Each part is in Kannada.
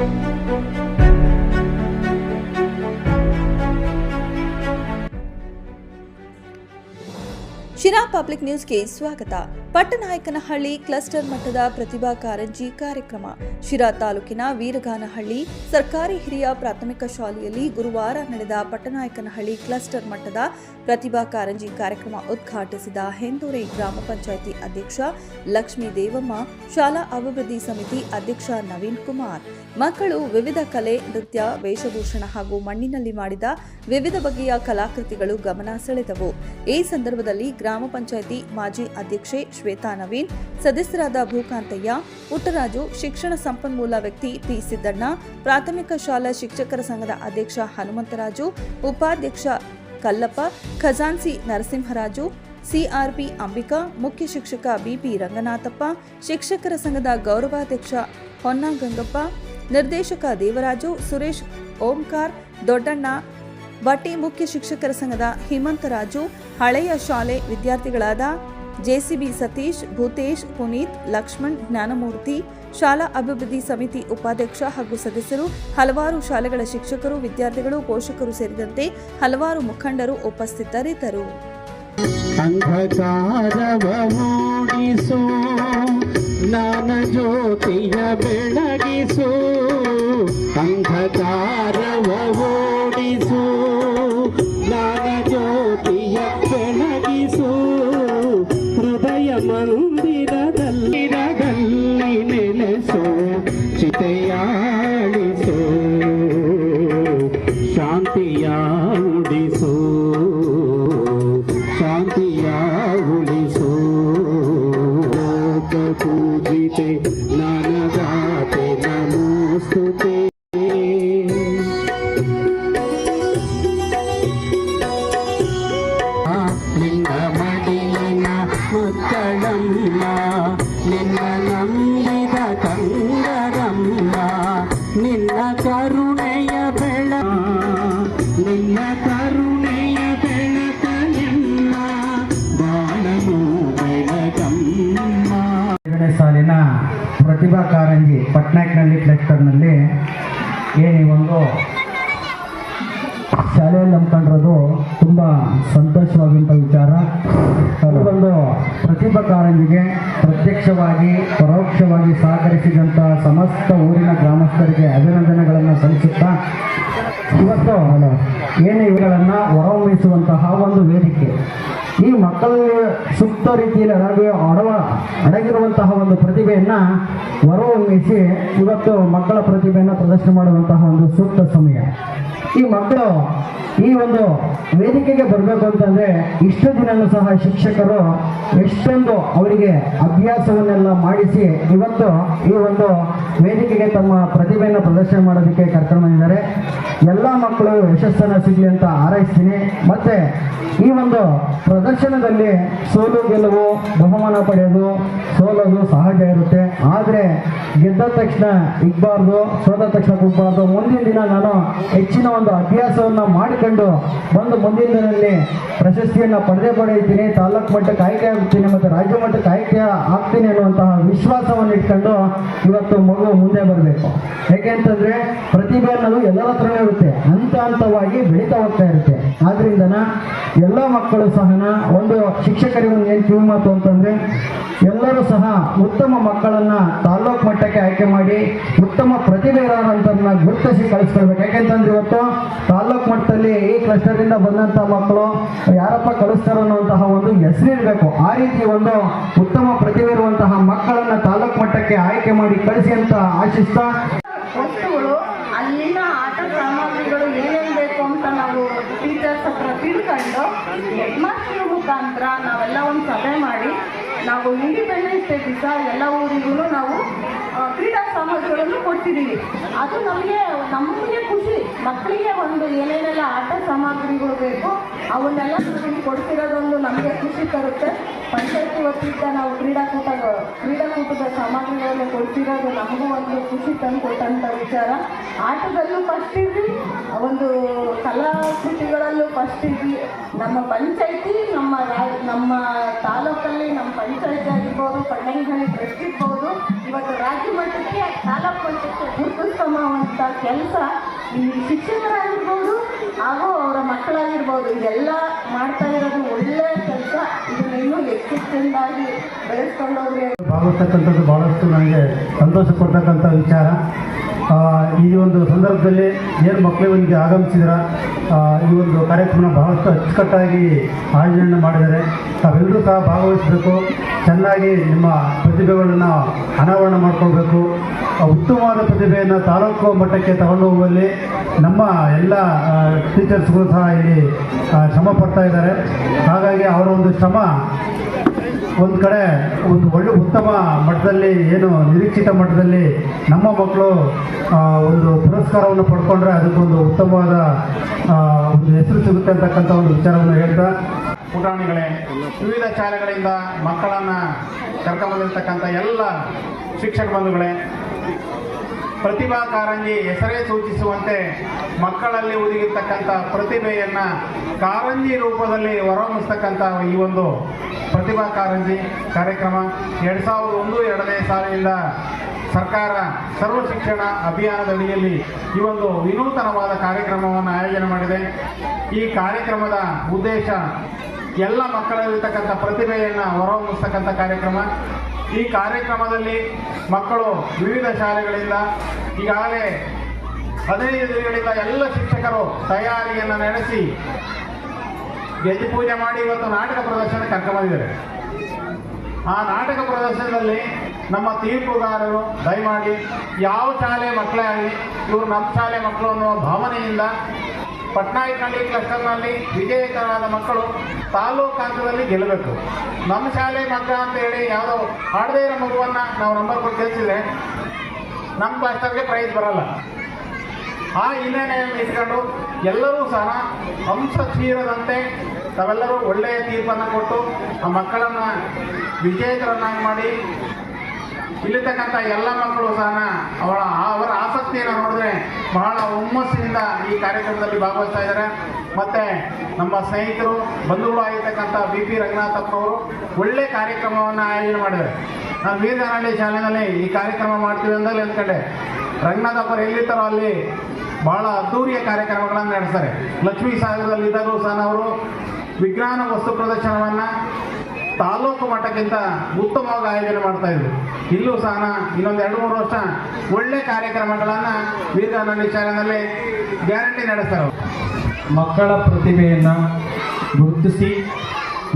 Thank you. ಶಿರಾ ಪಬ್ಲಿಕ್ ನ್ಯೂಸ್ಗೆ ಸ್ವಾಗತ. ಪಟ್ಟನಾಯಕನಹಳ್ಳಿ ಕ್ಲಸ್ಟರ್ ಮಟ್ಟದ ಪ್ರತಿಭಾ ಕಾರಂಜಿ ಕಾರ್ಯಕ್ರಮ. ಶಿರಾ ತಾಲೂಕಿನ ವೀರಗಾನಹಳ್ಳಿ ಸರ್ಕಾರಿ ಹಿರಿಯ ಪ್ರಾಥಮಿಕ ಶಾಲೆಯಲ್ಲಿ ಗುರುವಾರ ನಡೆದ ಪಟ್ಟನಾಯಕನಹಳ್ಳಿ ಕ್ಲಸ್ಟರ್ ಮಟ್ಟದ ಪ್ರತಿಭಾ ಕಾರಂಜಿ ಕಾರ್ಯಕ್ರಮ ಉದ್ಘಾಟಿಸಿದ ಹೆಂದೂರೆ ಗ್ರಾಮ ಪಂಚಾಯಿತಿ ಅಧ್ಯಕ್ಷ ಲಕ್ಷ್ಮೀ ದೇವಮ್ಮ, ಶಾಲಾ ಅಭಿವೃದ್ಧಿ ಸಮಿತಿ ಅಧ್ಯಕ್ಷ ನವೀನ್ ಕುಮಾರ್. ಮಕ್ಕಳು ವಿವಿಧ ಕಲೆ, ನೃತ್ಯ, ವೇಷಭೂಷಣ ಹಾಗೂ ಮಣ್ಣಿನಲ್ಲಿ ಮಾಡಿದ ವಿವಿಧ ಬಗೆಯ ಕಲಾಕೃತಿಗಳು ಗಮನ ಸೆಳೆದವು. ಈ ಸಂದರ್ಭದಲ್ಲಿ ಗ್ರಾಮ ಪಂಚಾಯಿತಿ ಮಾಜಿ ಅಧ್ಯಕ್ಷೆ ಶ್ವೇತಾ ನವೀನ್, ಸದಸ್ಯರಾದ ಭೂಕಾಂತಯ್ಯ, ಪುಟ್ಟರಾಜು, ಶಿಕ್ಷಣ ಸಂಪನ್ಮೂಲ ವ್ಯಕ್ತಿ ಪಿ ಸಿದ್ದಣ್ಣ, ಪ್ರಾಥಮಿಕ ಶಾಲಾ ಶಿಕ್ಷಕರ ಸಂಘದ ಅಧ್ಯಕ್ಷ ಹನುಮಂತರಾಜು, ಉಪಾಧ್ಯಕ್ಷ ಕಲ್ಲಪ್ಪ, ಖಜಾನ್ಸಿ ನರಸಿಂಹರಾಜು, ಸಿಆರ್ಪಿ ಅಂಬಿಕಾ, ಮುಖ್ಯ ಶಿಕ್ಷಕ ಬಿಪಿ ರಂಗನಾಥಪ್ಪ, ಶಿಕ್ಷಕರ ಸಂಘದ ಗೌರವಾಧ್ಯಕ್ಷ ಹೊನ್ನಗಂಗಪ್ಪ, ನಿರ್ದೇಶಕ ದೇವರಾಜು, ಸುರೇಶ್ ಓಂಕಾರ್, ದೊಡ್ಡಣ್ಣ ಬಟ್ಟಿ ಮುಖ್ಯ ಶಿಕ್ಷಕರ ಸಂಘದ ಹಿಮಂತರಾಜು ಹಳೆಯ ಶಾಲೆ ವಿದ್ಯಾರ್ಥಿಗಳಾದ ಜೆಸಿಬಿ ಸತೀಶ್, ಭೂತೇಶ್, ಪುನೀತ್, ಲಕ್ಷ್ಮಣ್, ಜ್ಞಾನಮೂರ್ತಿ, ಶಾಲಾ ಅಭಿವೃದ್ಧಿ ಸಮಿತಿ ಉಪಾಧ್ಯಕ್ಷ ಹಾಗೂ ಸದಸ್ಯರು, ಹಲವಾರು ಶಾಲೆಗಳ ಶಿಕ್ಷಕರು, ವಿದ್ಯಾರ್ಥಿಗಳು, ಪೋಷಕರು ಸೇರಿದಂತೆ ಹಲವಾರು ಮುಖಂಡರು ಉಪಸ್ಥಿತರಿದ್ದರು. ಓಡಿಸು ಜ್ಞಾನ ಜ್ಯೋತಿಯ ಬೆಳಗಿಸು ಹೃದಯ ಮಂದಿರದಲ್ಲಿ ರಗಲ್ಲಿ ನೆಲೆಸು ಚಿತೆಯಾಳಿಸು ಶಾಂತಿಯ ಉಡಿಸು ಶಾಂತಿಯ ಉಳಿಸು ಲೋಕ ಪೂಜಿತೆ ಜ್ಞಾನದಾತೆ ನಮೋಸ್ತುತೆ ನಿನ್ನ ಕರುಣೆಯ ಬೆಳ. ನಿನ್ನ ಕರುಣೆಯ ಬೆಳಕ ನಿನ್ನ ಬಾಳನು ಎರಡನೇ ಸಾಲಿನ ಪ್ರತಿಭಾ ಕಾರಂಜಿ ಪಟ್ನಾಯಕ್ನಲ್ಲಿ ಕ್ಲಸ್ಟರ್ನಲ್ಲಿ ಏನೇ ಒಂದು ಶಾಲೆಯಲ್ಲಿ ಅಂದ್ಕೊಂಡಿರೋದು ತುಂಬ ಸಂತೋಷವಾದಂಥ ಒಂದು ಪ್ರತಿಭಾ ಕಾರಂಜಿಗೆ ಪ್ರತ್ಯಕ್ಷವಾಗಿ, ಪರೋಕ್ಷವಾಗಿ ಸಹಕರಿಸಿದಂತಹ ಸಮಸ್ತ ಊರಿನ ಗ್ರಾಮಸ್ಥರಿಗೆ ಅಭಿನಂದನೆಗಳನ್ನು ಸಲ್ಲಿಸುತ್ತಾ ಇವತ್ತು ಏನು ಇವುಗಳನ್ನು ಹೊರಹೊಮ್ಮಿಸುವಂತಹ ಒಂದು ವೇದಿಕೆ. ಈ ಮಕ್ಕಳು ಸೂಕ್ತ ರೀತಿಯಲ್ಲಿ ಅಡಗಿ ಅಡವ ಅಡಗಿರುವಂತಹ ಒಂದು ಪ್ರತಿಭೆಯನ್ನು ಹೊರಹೊಮ್ಮಿಸಿ ಇವತ್ತು ಮಕ್ಕಳ ಪ್ರತಿಭೆಯನ್ನು ಪ್ರದರ್ಶನ ಮಾಡುವಂತಹ ಒಂದು ಸೂಕ್ತ ಸಮಯ. ಈ ಮಕ್ಕಳು ಈ ಒಂದು ವೇದಿಕೆಗೆ ಬರಬೇಕು ಅಂತಂದ್ರೆ ಇಷ್ಟು ದಿನನೂ ಸಹ ಶಿಕ್ಷಕರು ಎಷ್ಟೊಂದು ಅವರಿಗೆ ಅಭ್ಯಾಸವನ್ನೆಲ್ಲ ಮಾಡಿಸಿ ಇವತ್ತು ಈ ಒಂದು ವೇದಿಕೆಗೆ ತಮ್ಮ ಪ್ರತಿಭೆಯನ್ನು ಪ್ರದರ್ಶನ ಮಾಡೋದಕ್ಕೆ ಕರ್ಕೊಂಡು ಬಂದಿದ್ದಾರೆ. ಎಲ್ಲ ಮಕ್ಕಳು ಯಶಸ್ಸನ್ನು ಸಿಗಲಿ ಅಂತ ಹಾರೈಸ್ತೀನಿ. ಮತ್ತೆ ಈ ಒಂದು ಪ್ರದರ್ಶನದಲ್ಲಿ ಸೋಲು ಗೆಲುವು ಬಹುಮಾನ ಪಡೆಯೋದು ಸೋಲೋದು ಸಹಜ ಇರುತ್ತೆ. ಆದರೆ ಗೆದ್ದ ತಕ್ಷಣ ಇಗ್ಬಾರ್ದು ಸೋದ ತಕ್ಷಣ ಕುಗ್ಬಾರ್ದು. ಮುಂದಿನ ದಿನ ನಾನು ಹೆಚ್ಚಿನ ಒಂದು ಅಭ್ಯಾಸವನ್ನು ಮಾಡಿಕೊಂಡು ಬಂದು ಮುಂದಿನ ದಿನದಲ್ಲಿ ಪ್ರಶಸ್ತಿಯನ್ನು ಪಡೆದೇ ಪಡೆಯುತ್ತೀನಿ, ತಾಲೂಕು ಮಟ್ಟಕ್ಕೆ ಆಯ್ಕೆ ಆಗ್ತೀನಿ ಮತ್ತು ರಾಜ್ಯ ಮಟ್ಟಕ್ಕೆ ಆಯ್ಕೆ ಆಗ್ತೀನಿ ಅನ್ನುವಂತಹ ವಿಶ್ವಾಸವನ್ನು ಇಟ್ಕೊಂಡು ಇವತ್ತು ಮಗು ಮುಂದೆ ಬರಬೇಕು. ಯಾಕೆ ಅಂತಂದರೆ ಪ್ರತಿಭೆ ಅನ್ನೋದು ಎಲ್ಲರ ಹತ್ರನೇ ಇರುತ್ತೆ. ಹಂತ ಹಂತವಾಗಿ ಬೆಳೀತಾ ಹೋಗ್ತಾ ಇರುತ್ತೆ. ಆದ್ರಿಂದನ ಎಲ್ಲ ಮಕ್ಕಳು ಸಹ ಒಂದು ಶಿಕ್ಷಕರಿಗೆ ಒಂದು ಏನು ಕಿವಿ ಮಾತು ಅಂತಂದ್ರೆ, ಎಲ್ಲರೂ ಸಹ ಉತ್ತಮ ಮಕ್ಕಳನ್ನ ತಾಲ್ಲೂಕು ಮಟ್ಟಕ್ಕೆ ಆಯ್ಕೆ ಮಾಡಿ ಉತ್ತಮ ಪ್ರತಿಭೆ ಇರೋರಂಥವ್ರನ್ನ ಗುರುತಿಸಿ ಕಳಿಸ್ಕೊಳ್ಬೇಕು. ಯಾಕೆಂತಂದ್ರೆ ಇವತ್ತು ತಾಲ್ಲೂಕು ಮಟ್ಟದಲ್ಲಿ ಈ ಕ್ಲಸ್ಟರಿಂದ ಬಂದಂಥ ಮಕ್ಕಳು ಯಾರಪ್ಪ ಕಳಿಸ್ತಾರೋ ಅನ್ನುವಂತಹ ಒಂದು ಹೆಸರಿರಬೇಕು ಆ ರೀತಿ ಒಂದು ಉತ್ತಮ ಪ್ರತಿಭೆ ಇರುವಂತಹ ಮಕ್ಕಳನ್ನ ತಾಲ್ಲೂಕು ಮಟ್ಟಕ್ಕೆ ಆಯ್ಕೆ ಮಾಡಿ ಕಳಿಸಿ ಅಂತ ಆಶಿಸ್ತಾ ಅಲ್ಲಿನ ಆಟ ಸಾಮಗ್ರಿಗಳು ಏನೇನು ಬೇಕು ಅಂತ ನಾವು ಟೀಚರ್ಸ್ ತಿಳ್ಕೊಂಡು ಹೆಡ್ ಮುಖಾಂತರ ನಾವೆಲ್ಲ ಒಂದು ಸಭೆ ಮಾಡಿ ನಾವು ಇಂಡಿಪೆಂಡೆನ್ಸ್ ಡೇ ದಿವಸ ಎಲ್ಲ ಊರಿಗೂ ನಾವು ಕ್ರೀಡಾ ಸಾಮಗ್ರಿಗಳನ್ನು ಕೊಡ್ತಿದ್ದೀವಿ. ಅದು ನಮಗೆ ನಮಗೆ ಖುಷಿ. ಮಕ್ಕಳಿಗೆ ಒಂದು ಏನೇನೆಲ್ಲ ಆಟ ಸಾಮಗ್ರಿಗಳು ಬೇಕು, ಅವನ್ನೆಲ್ಲ ಕೊಡ್ತಿರೋದೊಂದು ನಮಗೆ ಖುಷಿ ತರುತ್ತೆ. ಪಂಚಾಯತಿ ವತಿಯಿಂದ ನಾವು ಕ್ರೀಡಾಕೂಟ, ಕ್ರೀಡಾಕೂಟದ ಸಾಮಗ್ರಿಗಳನ್ನು ಕೊಡ್ತಿರೋದು ನಮಗೂ ಒಂದು ಖುಷಿ ತಂದು ಕೊಟ್ಟಂಥ ವಿಚಾರ. ಆಟದಲ್ಲೂ ಫಸ್ಟ್ ಇದ್ವಿ. ಒಂದು ಫಸ್ಟ್ ಇದ್ವಿ ನಮ್ಮ ಪಂಚಾಯತಿ, ನಮ್ಮ ನಮ್ಮ ತಾಲೂಕಲ್ಲಿ ನಮ್ಮ ಪಂಚಾಯತಿ ಆಗಿರ್ಬೋದು ಪಟ್ಟಣದಲ್ಲಿ ಟ್ರಸ್ಟ್ ಇರ್ಬೋದು ಇವತ್ತು ರಾಜ್ಯ ಮಟ್ಟಕ್ಕೆ, ತಾಲೂಕು ಮಟ್ಟಕ್ಕೆ ಗುರುತಿಸ್ತಮ್ಮ ಮಾಡುವಂಥ ಕೆಲಸ ಈ ಶಿಕ್ಷಕರಾಗಿರ್ಬೋದು ಹಾಗೂ ಅವರ ಮಕ್ಕಳಾಗಿರ್ಬೋದು. ಇದೆಲ್ಲ ಮಾಡ್ತಾ ಇರೋದು ಒಳ್ಳೆಯ ಕೆಲಸ. ಇದನ್ನ ಇನ್ನೂ ಹೆಚ್ಚೆಚ್ಚಿನದಾಗಿ ಬೆಳೆಸ್ಕೊಂಡೋಗ್ರಿ ಬಹಳಷ್ಟು ಭಾಳಷ್ಟು ನನಗೆ ಸಂತೋಷ ಕೊಡ್ತಕ್ಕಂಥ ವಿಚಾರ. ಈ ಒಂದು ಸಂದರ್ಭದಲ್ಲಿ ಏನು ಮಕ್ಕಳಿಗೆ ಆಗಮಿಸಿದ್ರ? ಈ ಒಂದು ಕಾರ್ಯಕ್ರಮ ಬಹಳಷ್ಟು ಅಚ್ಚುಕಟ್ಟಾಗಿ ಆಯೋಜನೆ ಮಾಡಿದ್ದಾರೆ. ತಾವೆಲ್ಲರೂ ಸಹ ಭಾಗವಹಿಸಬೇಕು. ಚೆನ್ನಾಗಿ ನಿಮ್ಮ ಪ್ರತಿಭೆಗಳನ್ನು ಅನಾವರಣ ಮಾಡ್ಕೋಬೇಕು ಉತ್ತಮವಾದ ಪ್ರತಿಭೆಯನ್ನು ತಾಲೂಕು ಮಟ್ಟಕ್ಕೆ ತಗೊಂಡು ಹೋಗುವಲ್ಲಿ ನಮ್ಮ ಎಲ್ಲ ಟೀಚರ್ಸ್ಗಳು ಸಹ ಇಲ್ಲಿ ಶ್ರಮ ಪಡ್ತಾ ಇದ್ದಾರೆ. ಹಾಗಾಗಿ ಅವರ ಒಂದು ಶ್ರಮ ಒಂದು ಕಡೆ ಒಂದು ಒಳ್ಳೆ ಉತ್ತಮ ಮಟ್ಟದಲ್ಲಿ, ಏನು ನಿರೀಕ್ಷಿತ ಮಟ್ಟದಲ್ಲಿ ನಮ್ಮ ಮಕ್ಕಳು ಒಂದು ಪುರಸ್ಕಾರವನ್ನು ಪಡ್ಕೊಂಡ್ರೆ ಅದಕ್ಕೊಂದು ಉತ್ತಮವಾದ ಒಂದು ಹೆಸರು ಸಿಗುತ್ತೆ ಅಂತಕ್ಕಂಥ ಒಂದು ವಿಚಾರವನ್ನು ಹೇಳ್ತಾ. ಪುಟಾಣಿಗಳೇ, ವಿವಿಧ ಶಾಲೆಗಳಿಂದ ಮಕ್ಕಳನ್ನು ಕರ್ಕೊಂಬಂದಿರ್ತಕ್ಕಂಥ ಎಲ್ಲ ಶಿಕ್ಷಕ ಬಂಧುಗಳೇ ಪ್ರತಿಭಾ ಕಾರಂಜಿ ಹೆಸರೇ ಸೂಚಿಸುವಂತೆ ಮಕ್ಕಳಲ್ಲಿ ಉದುಗಿರ್ತಕ್ಕಂಥ ಪ್ರತಿಭೆಯನ್ನು ಕಾರಂಜಿ ರೂಪದಲ್ಲಿ ಹೊರಹೊಮ್ಮಿಸ್ತಕ್ಕಂಥ ಈ ಒಂದು ಪ್ರತಿಭಾ ಕಾರಂಜಿ ಕಾರ್ಯಕ್ರಮ. ಎರಡು ಸಾವಿರದ ಒಂದು, ಎರಡನೇ ಸಾಲಿನಿಂದ ಸರ್ಕಾರ ಸರ್ವ ಶಿಕ್ಷಣ ಅಭಿಯಾನದ ಅಡಿಯಲ್ಲಿ ಈ ಒಂದು ವಿನೂತನವಾದ ಕಾರ್ಯಕ್ರಮವನ್ನು ಆಯೋಜನೆ ಮಾಡಿದೆ. ಈ ಕಾರ್ಯಕ್ರಮದ ಉದ್ದೇಶ ಎಲ್ಲ ಮಕ್ಕಳಲ್ಲಿರ್ತಕ್ಕಂಥ ಪ್ರತಿಭೆಯನ್ನು ಹೊರಹೊಮ್ಮಿಸ್ತಕ್ಕಂಥ ಕಾರ್ಯಕ್ರಮ. ಈ ಕಾರ್ಯಕ್ರಮದಲ್ಲಿ ಮಕ್ಕಳು ವಿವಿಧ ಶಾಲೆಗಳಿಂದ ಈಗಾಗಲೇ ಹದಿನೈದು ದಿನಗಳಿಂದ ಎಲ್ಲ ಶಿಕ್ಷಕರು ತಯಾರಿಯನ್ನು ನಡೆಸಿ ಗೆಜ್ಜೆ ಪೂಜೆ ಮಾಡಿ ಇವತ್ತು ನಾಟಕ ಪ್ರದರ್ಶನ ಕರ್ಕೊಂಬಂದಿದ್ದಾರೆ ಆ ನಾಟಕ ಪ್ರದರ್ಶನದಲ್ಲಿ ನಮ್ಮ ತೀರ್ಪುಗಾರರು ದಯಮಾಡಿ ಯಾವ ಶಾಲೆ ಮಕ್ಕಳೇ ಆಗಲಿ ಇವರು ನಮ್ಮ ಶಾಲೆ ಮಕ್ಕಳು ಅನ್ನೋ ಭಾವನೆಯಿಂದ ಪಟ್ನಾಯಕನಹಳ್ಳಿ ಕ್ಲಸ್ಟರ್ನಲ್ಲಿ ವಿಜೇತರಾದ ಮಕ್ಕಳು ತಾಲೂಕು ಹಂತದಲ್ಲಿ ಗೆಲ್ಲಬೇಕು. ನಮ್ಮ ಶಾಲೆ ಮಗ ಅಂತ ಹೇಳಿ ಯಾವುದೋ ಹಾಡದೇ ಇರೋ ಮಗುವನ್ನು ನಾವು ನಂಬರ್ ಕೊಟ್ಟು ಕಳಿಸಿದ್ರೆ ನಮ್ಮ ಕ್ಲಸ್ಟರ್ಗೆ ಪ್ರೈಸ್ ಬರಲ್ಲ. ಆ ಹಿನ್ನೆಲೆಯನ್ನು ಇಟ್ಕೊಂಡು ಎಲ್ಲರೂ ಸಹ ಹಂಸ ಕ್ಷೀರದಂತೆ ತಾವೆಲ್ಲರೂ ಒಳ್ಳೆಯ ತೀರ್ಪನ್ನು ಕೊಟ್ಟು ಆ ಮಕ್ಕಳನ್ನು ವಿಜೇತರನ್ನಾಗಿ ಮಾಡಿ ಇಲ್ಲಿರ್ತಕ್ಕಂಥ ಎಲ್ಲ ಮಕ್ಕಳು ಸಹ ಅವಳ ಅವರ ಆಸಕ್ತಿಯನ್ನು ನೋಡಿದ್ರೆ ಬಹಳ ಹುಮ್ಮಸ್ಸಿನಿಂದ ಈ ಕಾರ್ಯಕ್ರಮದಲ್ಲಿ ಭಾಗವಹಿಸ್ತಾ ಇದ್ದಾರೆ. ಮತ್ತೆ ನಮ್ಮ ಸ್ನೇಹಿತರು, ಬಂಧುಗಳು ಆಗಿರ್ತಕ್ಕಂಥ ಬಿ ಪಿ ರಂಗನಾಥಪ್ಪನವರು ಒಳ್ಳೆ ಕಾರ್ಯಕ್ರಮವನ್ನು ಆಯೋಜನೆ ಮಾಡಿದ್ದಾರೆ. ನಾನು ವೀರನಹಳ್ಳಿ ಶಾಲೆಯಲ್ಲಿ ಈ ಕಾರ್ಯಕ್ರಮ ಮಾಡ್ತೀವಿ ಅಂದಲ್ಲಿ ಅಂದ್ಕೊಂಡೆ ರಂಗನಾಥಪ್ಪರು ಎಲ್ಲಿರ್ತಾರೋ ಅಲ್ಲಿ ಬಹಳ ಅದ್ದೂರಿಯ ಕಾರ್ಯಕ್ರಮಗಳನ್ನು ನಡೆಸ್ತಾರೆ. ಲಕ್ಷ್ಮೀ ಸಾಗರದಲ್ಲಿ ಇದ್ದರೂ ಸಹ ಅವರು ವಿಜ್ಞಾನ ವಸ್ತು ಪ್ರದರ್ಶನವನ್ನು ತಾಲೂಕು ಮಟ್ಟಕ್ಕಿಂತ ಉತ್ತಮವಾಗಿ ಆಯೋಜನೆ ಮಾಡ್ತಾ ಇದ್ರು. ಇಲ್ಲೂ ಸಹ ಇನ್ನೊಂದು ಎರಡು ಮೂರು ವರ್ಷ ಒಳ್ಳೆ ಕಾರ್ಯಕ್ರಮಗಳನ್ನು ವೀರನಹಳ್ಳಿ ಶಾಲೆಯಲ್ಲಿ ಗ್ಯಾರಂಟಿ ನಡೆಸ್ತಾರೆ ಮಕ್ಕಳ ಪ್ರತಿಭೆಯನ್ನು ಗುರುತಿಸಿ,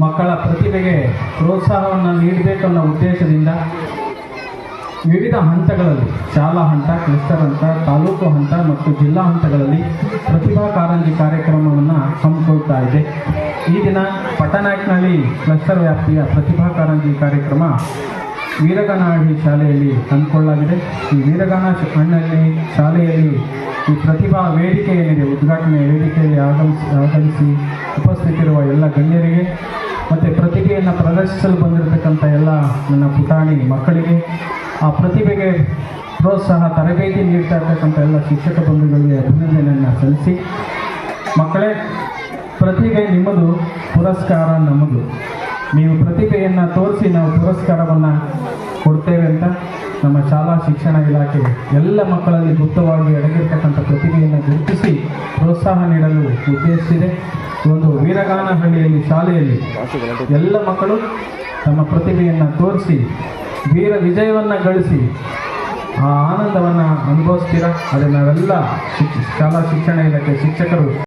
ಮಕ್ಕಳ ಪ್ರತಿಭೆಗೆ ಪ್ರೋತ್ಸಾಹವನ್ನು ನೀಡಬೇಕನ್ನೋ ಉದ್ದೇಶದಿಂದ ವಿವಿಧ ಹಂತಗಳಲ್ಲಿ, ಶಾಲಾ ಹಂತ, ಕ್ಲಸ್ಟರ್ ಹಂತ, ತಾಲೂಕು ಹಂತ ಮತ್ತು ಜಿಲ್ಲಾ ಹಂತಗಳಲ್ಲಿ ಪ್ರತಿಭಾ ಕಾರಂಜಿ ಕಾರ್ಯಕ್ರಮವನ್ನು ಹಮ್ಮಿಕೊಳ್ತಾ ಇದೆ. ಈ ದಿನ ಪಟ್ಟನಾಯಕನಹಳ್ಳಿ ಕ್ಲಸ್ಟರ್ ವ್ಯಾಪ್ತಿಯ ಪ್ರತಿಭಾ ಕಾರಂಜಿ ಕಾರ್ಯಕ್ರಮ ವೀರಗನಹಳ್ಳಿ ಶಾಲೆಯಲ್ಲಿ ಹಮ್ಮಿಕೊಳ್ಳಲಾಗಿದೆ. ಈ ವೀರಗಾನ ಹಣ್ಣಲ್ಲಿ, ಶಾಲೆಯಲ್ಲಿ ಈ ಪ್ರತಿಭಾ ವೇದಿಕೆ ಏನಿದೆ ಉದ್ಘಾಟನೆ ವೇದಿಕೆಯಲ್ಲಿ ಆಗಮಿಸಿ ಆಗಮಿಸಿ ಉಪಸ್ಥಿತಿರುವ ಎಲ್ಲ ಗಣ್ಯರಿಗೆ ಮತ್ತು ಪ್ರತಿಭೆಯನ್ನು ಪ್ರದರ್ಶಿಸಲು ಬಂದಿರತಕ್ಕಂಥ ಎಲ್ಲ ನನ್ನ ಪುಟಾಣಿ ಮಕ್ಕಳಿಗೆ ಆ ಪ್ರತಿಭೆಗೆ ಪ್ರೋತ್ಸಾಹ, ತರಬೇತಿ ನೀಡ್ತಾ ಇರ್ತಕ್ಕಂಥ ಎಲ್ಲ ಶಿಕ್ಷಕ ಬಂಧುಗಳಿಗೆ ಅಭಿನಂದನೆಯನ್ನು ಸಲ್ಲಿಸಿ. ಮಕ್ಕಳೇ ಪ್ರತಿಭೆ ನಿಮ್ಮದು, ಪುರಸ್ಕಾರ ನಮ್ಮದು. ನೀವು ಪ್ರತಿಭೆಯನ್ನು ತೋರಿಸಿ ನಾವು ಪುರಸ್ಕಾರವನ್ನು ಕೊಡ್ತೇವೆ ಅಂತ ನಮ್ಮ ಶಾಲಾ ಶಿಕ್ಷಣ ಇಲಾಖೆ ಎಲ್ಲ ಮಕ್ಕಳಲ್ಲಿ ಗುಪ್ತವಾಗಿ ಅಡಗಿರ್ತಕ್ಕಂಥ ಪ್ರತಿಭೆಯನ್ನು ಗುರುತಿಸಿ ಪ್ರೋತ್ಸಾಹ ನೀಡಲು ಉದ್ದೇಶಿಸಿದೆ ಒಂದು ವೀರಗಾನಹಳ್ಳಿಯಲ್ಲಿ, ಶಾಲೆಯಲ್ಲಿ ಎಲ್ಲ ಮಕ್ಕಳು ತಮ್ಮ ಪ್ರತಿಭೆಯನ್ನು ತೋರಿಸಿ, ವೀರ ವಿಜಯವನ್ನು ಗಳಿಸಿ ಆ ಆನಂದವನ್ನು ಅನುಭವಿಸ್ತೀರ? ಅದನ್ನು ನಾವೆಲ್ಲ ಶಿಕ್ಷ, ಶಾಲಾ ಶಿಕ್ಷಣ ಇಲಾಖೆ ಶಿಕ್ಷಕರು